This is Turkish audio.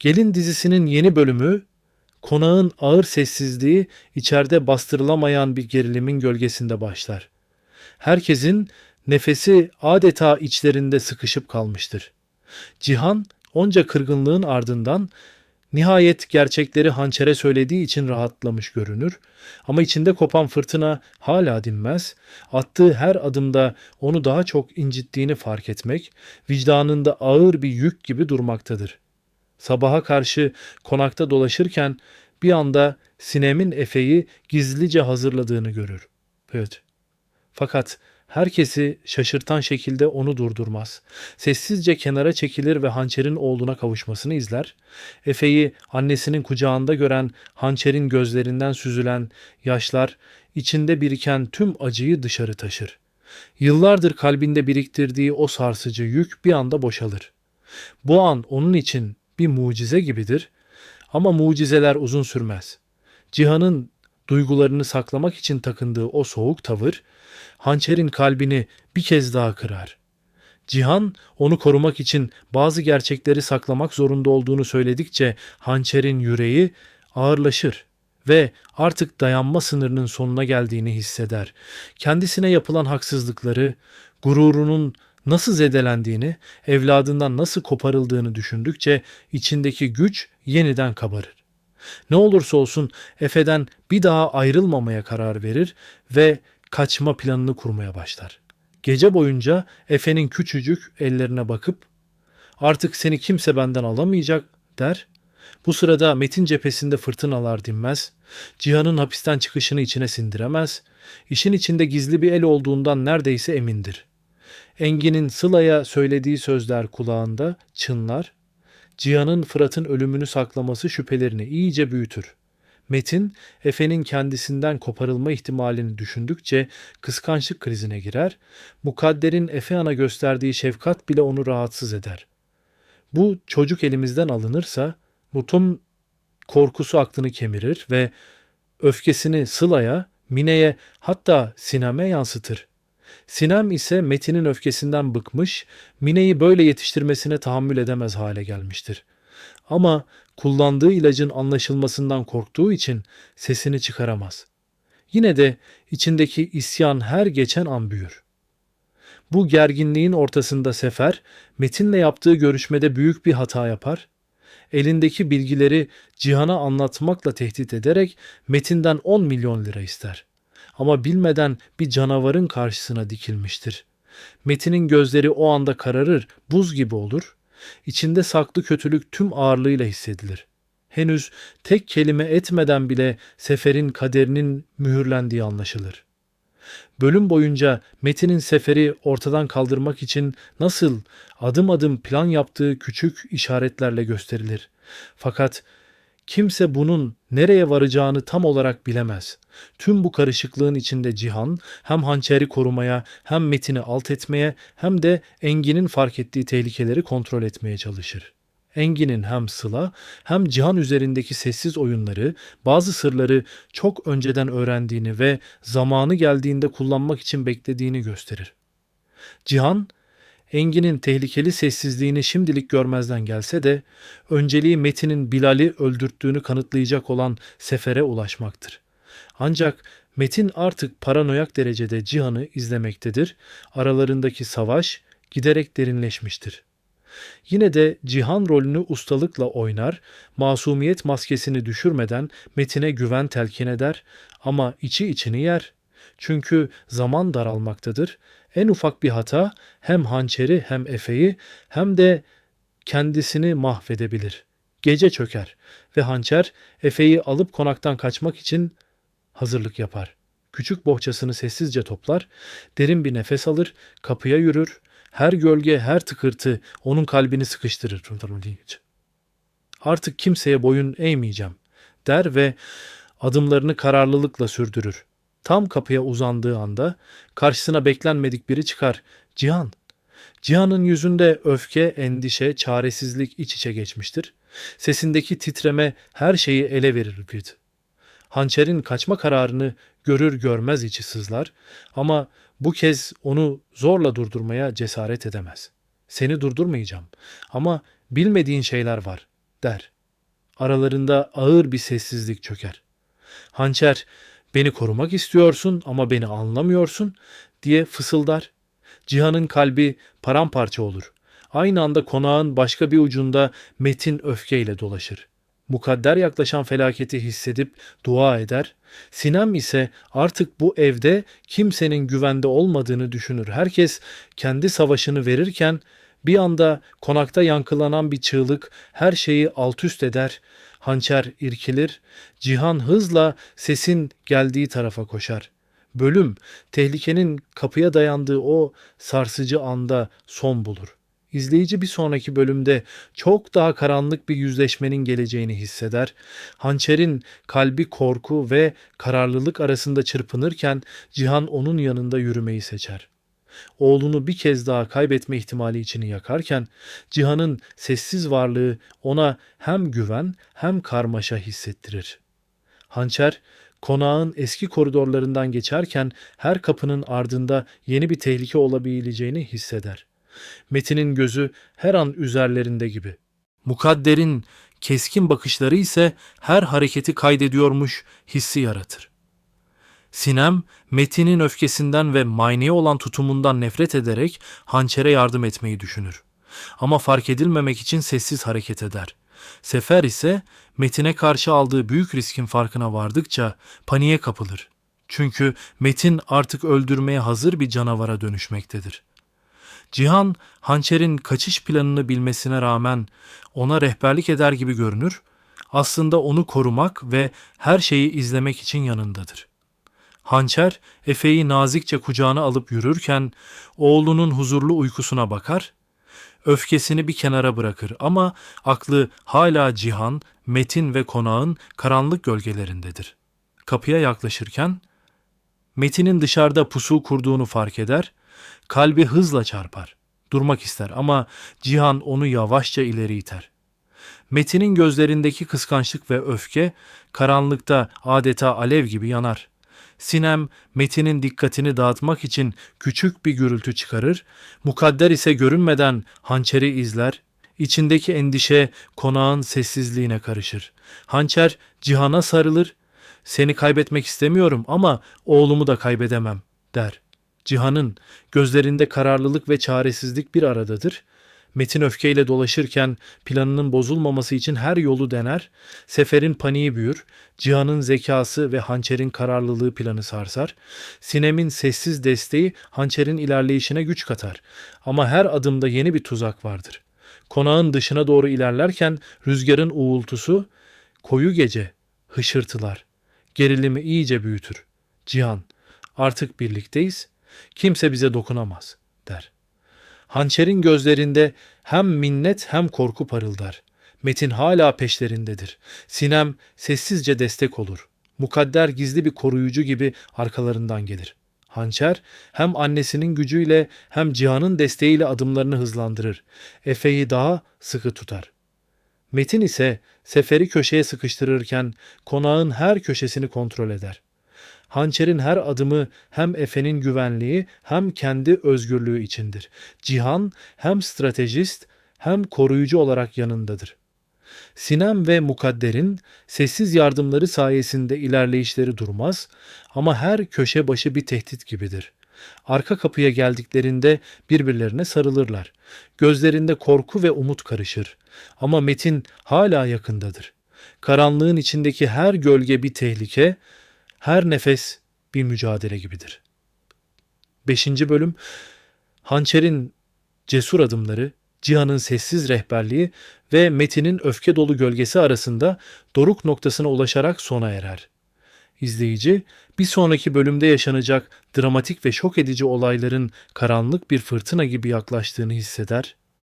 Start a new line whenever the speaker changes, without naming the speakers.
Gelin dizisinin yeni bölümü konağın ağır sessizliği içeride bastırılamayan bir gerilimin gölgesinde başlar. Herkesin nefesi adeta içlerinde sıkışıp kalmıştır. Cihan onca kırgınlığın ardından nihayet gerçekleri hançere söylediği için rahatlamış görünür ama içinde kopan fırtına hala dinmez. Attığı her adımda onu daha çok incittiğini fark etmek, vicdanında ağır bir yük gibi durmaktadır. Sabaha karşı konakta dolaşırken bir anda Sinem'in Efe'yi gizlice hazırladığını görür. Evet. Fakat herkesi şaşırtan şekilde onu durdurmaz. Sessizce kenara çekilir ve hançerin oğluna kavuşmasını izler. Efe'yi annesinin kucağında gören hançerin gözlerinden süzülen yaşlar içinde biriken tüm acıyı dışarı taşır. Yıllardır kalbinde biriktirdiği o sarsıcı yük bir anda boşalır. Bu an onun için bir mucize gibidir ama mucizeler uzun sürmez. Cihan'ın duygularını saklamak için takındığı o soğuk tavır hançerin kalbini bir kez daha kırar. Cihan onu korumak için bazı gerçekleri saklamak zorunda olduğunu söyledikçe hançerin yüreği ağırlaşır ve artık dayanma sınırının sonuna geldiğini hisseder. Kendisine yapılan haksızlıkları, gururunun nasıl zedelendiğini, evladından nasıl koparıldığını düşündükçe içindeki güç yeniden kabarır. Ne olursa olsun Efe'den bir daha ayrılmamaya karar verir ve kaçma planını kurmaya başlar. Gece boyunca Efe'nin küçücük ellerine bakıp artık seni kimse benden alamayacak der. Bu sırada Metin cephesinde fırtınalar dinmez. Cihan'ın hapisten çıkışını içine sindiremez. İşin içinde gizli bir el olduğundan neredeyse emindir. Engin'in Sıla'ya söylediği sözler kulağında çınlar. Cihan'ın Fırat'ın ölümünü saklaması şüphelerini iyice büyütür. Metin, Efe'nin kendisinden koparılma ihtimalini düşündükçe kıskançlık krizine girer. Mukadder'in Efe Ana gösterdiği şefkat bile onu rahatsız eder. Bu çocuk elimizden alınırsa Mutum korkusu aklını kemirir ve öfkesini Sıla'ya, Mine'ye hatta Sinem'e yansıtır. Sinem ise Metin'in öfkesinden bıkmış, Mine'yi böyle yetiştirmesine tahammül edemez hale gelmiştir. Ama kullandığı ilacın anlaşılmasından korktuğu için sesini çıkaramaz. Yine de içindeki isyan her geçen an büyür. Bu gerginliğin ortasında Sefer, Metin'le yaptığı görüşmede büyük bir hata yapar. Elindeki bilgileri Cihan'a anlatmakla tehdit ederek Metin'den 10 milyon lira ister ama bilmeden bir canavarın karşısına dikilmiştir. Metin'in gözleri o anda kararır, buz gibi olur. İçinde saklı kötülük tüm ağırlığıyla hissedilir. Henüz tek kelime etmeden bile seferin kaderinin mühürlendiği anlaşılır. Bölüm boyunca Metin'in seferi ortadan kaldırmak için nasıl adım adım plan yaptığı küçük işaretlerle gösterilir. Fakat Kimse bunun nereye varacağını tam olarak bilemez. Tüm bu karışıklığın içinde Cihan hem hançeri korumaya hem Metin'i alt etmeye hem de Engin'in fark ettiği tehlikeleri kontrol etmeye çalışır. Engin'in hem Sıla hem Cihan üzerindeki sessiz oyunları bazı sırları çok önceden öğrendiğini ve zamanı geldiğinde kullanmak için beklediğini gösterir. Cihan Engin'in tehlikeli sessizliğini şimdilik görmezden gelse de önceliği Metin'in Bilal'i öldürttüğünü kanıtlayacak olan sefere ulaşmaktır. Ancak Metin artık paranoyak derecede Cihan'ı izlemektedir. Aralarındaki savaş giderek derinleşmiştir. Yine de Cihan rolünü ustalıkla oynar, masumiyet maskesini düşürmeden Metin'e güven telkin eder ama içi içini yer. Çünkü zaman daralmaktadır en ufak bir hata hem hançeri hem Efe'yi hem de kendisini mahvedebilir. Gece çöker ve hançer Efe'yi alıp konaktan kaçmak için hazırlık yapar. Küçük bohçasını sessizce toplar, derin bir nefes alır, kapıya yürür. Her gölge, her tıkırtı onun kalbini sıkıştırır. Artık kimseye boyun eğmeyeceğim der ve adımlarını kararlılıkla sürdürür. Tam kapıya uzandığı anda karşısına beklenmedik biri çıkar. Cihan. Cihan'ın yüzünde öfke, endişe, çaresizlik iç içe geçmiştir. Sesindeki titreme her şeyi ele verir bir. Hançer'in kaçma kararını görür görmez içi sızlar ama bu kez onu zorla durdurmaya cesaret edemez. Seni durdurmayacağım ama bilmediğin şeyler var der. Aralarında ağır bir sessizlik çöker. Hançer, beni korumak istiyorsun ama beni anlamıyorsun diye fısıldar. Cihan'ın kalbi paramparça olur. Aynı anda konağın başka bir ucunda Metin öfkeyle dolaşır. Mukadder yaklaşan felaketi hissedip dua eder. Sinem ise artık bu evde kimsenin güvende olmadığını düşünür. Herkes kendi savaşını verirken bir anda konakta yankılanan bir çığlık her şeyi alt üst eder. Hançer irkilir. Cihan hızla sesin geldiği tarafa koşar. Bölüm, tehlikenin kapıya dayandığı o sarsıcı anda son bulur. İzleyici bir sonraki bölümde çok daha karanlık bir yüzleşmenin geleceğini hisseder. Hançer'in kalbi korku ve kararlılık arasında çırpınırken Cihan onun yanında yürümeyi seçer. Oğlunu bir kez daha kaybetme ihtimali içini yakarken Cihan'ın sessiz varlığı ona hem güven hem karmaşa hissettirir. Hançer konağın eski koridorlarından geçerken her kapının ardında yeni bir tehlike olabileceğini hisseder. Metin'in gözü her an üzerlerinde gibi. Mukadder'in keskin bakışları ise her hareketi kaydediyormuş hissi yaratır. Sinem, Metin'in öfkesinden ve Mayne'ye olan tutumundan nefret ederek hançere yardım etmeyi düşünür. Ama fark edilmemek için sessiz hareket eder. Sefer ise Metin'e karşı aldığı büyük riskin farkına vardıkça paniğe kapılır. Çünkü Metin artık öldürmeye hazır bir canavara dönüşmektedir. Cihan, hançerin kaçış planını bilmesine rağmen ona rehberlik eder gibi görünür, aslında onu korumak ve her şeyi izlemek için yanındadır. Hançer, Efe'yi nazikçe kucağına alıp yürürken oğlunun huzurlu uykusuna bakar, öfkesini bir kenara bırakır ama aklı hala Cihan, Metin ve konağın karanlık gölgelerindedir. Kapıya yaklaşırken Metin'in dışarıda pusu kurduğunu fark eder, kalbi hızla çarpar. Durmak ister ama Cihan onu yavaşça ileri iter. Metin'in gözlerindeki kıskançlık ve öfke karanlıkta adeta alev gibi yanar. Sinem Metin'in dikkatini dağıtmak için küçük bir gürültü çıkarır, mukadder ise görünmeden hançeri izler, içindeki endişe konağın sessizliğine karışır. Hançer Cihan'a sarılır, seni kaybetmek istemiyorum ama oğlumu da kaybedemem der. Cihan'ın gözlerinde kararlılık ve çaresizlik bir aradadır. Metin öfkeyle dolaşırken planının bozulmaması için her yolu dener. Sefer'in paniği büyür. Cihan'ın zekası ve hançerin kararlılığı planı sarsar. Sinem'in sessiz desteği hançerin ilerleyişine güç katar. Ama her adımda yeni bir tuzak vardır. Konağın dışına doğru ilerlerken rüzgarın uğultusu, koyu gece, hışırtılar, gerilimi iyice büyütür. Cihan, artık birlikteyiz, kimse bize dokunamaz, der. Hançerin gözlerinde hem minnet hem korku parıldar. Metin hala peşlerindedir. Sinem sessizce destek olur. Mukadder gizli bir koruyucu gibi arkalarından gelir. Hançer hem annesinin gücüyle hem Cihan'ın desteğiyle adımlarını hızlandırır. Efe'yi daha sıkı tutar. Metin ise Sefer'i köşeye sıkıştırırken konağın her köşesini kontrol eder. Hançer'in her adımı hem Efe'nin güvenliği hem kendi özgürlüğü içindir. Cihan hem stratejist hem koruyucu olarak yanındadır. Sinem ve Mukadder'in sessiz yardımları sayesinde ilerleyişleri durmaz ama her köşe başı bir tehdit gibidir. Arka kapıya geldiklerinde birbirlerine sarılırlar. Gözlerinde korku ve umut karışır. Ama Metin hala yakındadır. Karanlığın içindeki her gölge bir tehlike, her nefes bir mücadele gibidir. 5. bölüm Hançer'in cesur adımları, Cihan'ın sessiz rehberliği ve Metin'in öfke dolu gölgesi arasında doruk noktasına ulaşarak sona erer. İzleyici bir sonraki bölümde yaşanacak dramatik ve şok edici olayların karanlık bir fırtına gibi yaklaştığını hisseder